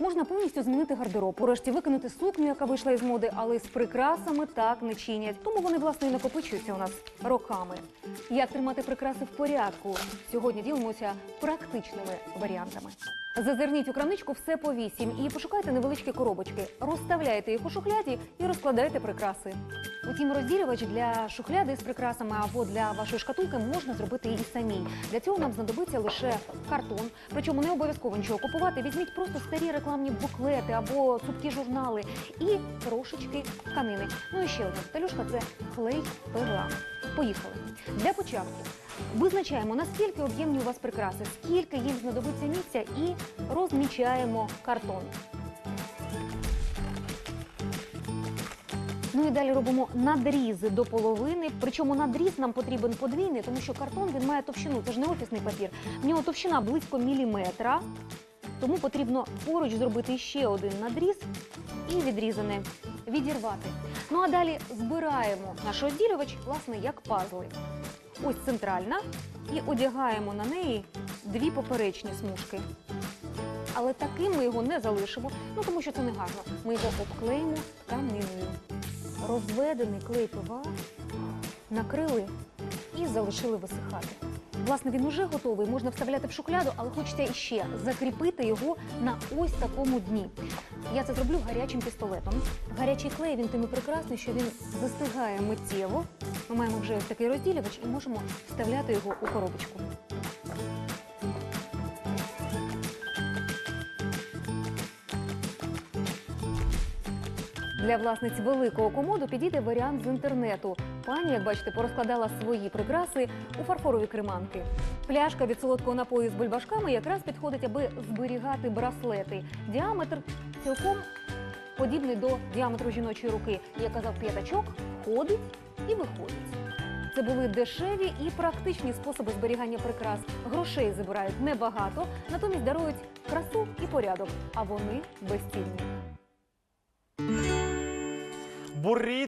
Можна повністю змінити гардероб, урешті викинути сукню, яка вийшла із моди, але з прикрасами так не чинять. Тому вони власне і накопичуються у нас роками. Як тримати прикраси в порядку? Сьогодні ділимося практичними варіантами. Зазирніть у крамничку все по вісім і пошукайте невеличкі коробочки. Розставляйте їх у шухляді і розкладайте прикраси. Утім, розділювач для шухляди з прикрасами або для вашої шкатулки можна зробити і самій. Для цього нам знадобиться лише картон. Причому не обов'язково нічого купувати. Візьміть просто старі рекламні буклети або цупкі журнали і трошечки тканини. Ну і ще одна деталюшка – це клей ПВА. Поїхали. Для початку визначаємо наскільки об'ємні у вас прикраси, скільки їм знадобиться місця, і розмічаємо картон. І далі робимо надрізи до половини. Причому надріз нам потрібен подвійний, тому що картон він має товщину. Це ж не офісний папір. В нього товщина близько міліметра. Тому потрібно поруч зробити ще один надріз і відрізане відірвати. Ну а далі збираємо наш розділювач, власне, як пазли. Ось центральна, і одягаємо на неї дві поперечні смужки. Але таким ми його не залишимо, ну тому що це не гарно. Ми його обклеїмо тканиною. Розведений клей ПВА накрили і залишили висихати. Власне, він уже готовий, можна вставляти в шухляду, але хочеться іще закріпити його на ось такому дні. Я це зроблю гарячим пістолетом. Гарячий клей він тим і прекрасний, що він застигає миттєво. Ми маємо вже такий розділювач і можемо вставляти його у коробочку. Для власниць великого комоду підійде варіант з інтернету. Пані, як бачите, порозкладала свої прикраси у фарфорові креманки. Пляшка від солодкого напою з бульбашками якраз підходить, аби зберігати браслети. Діаметр цілком подібний до діаметру жіночої руки. Як казав п'ятачок, ходить і виходить. Це були дешеві і практичні способи зберігання прикрас. Грошей забирають небагато, натомість дарують красу і порядок, а вони безцінні. burrito.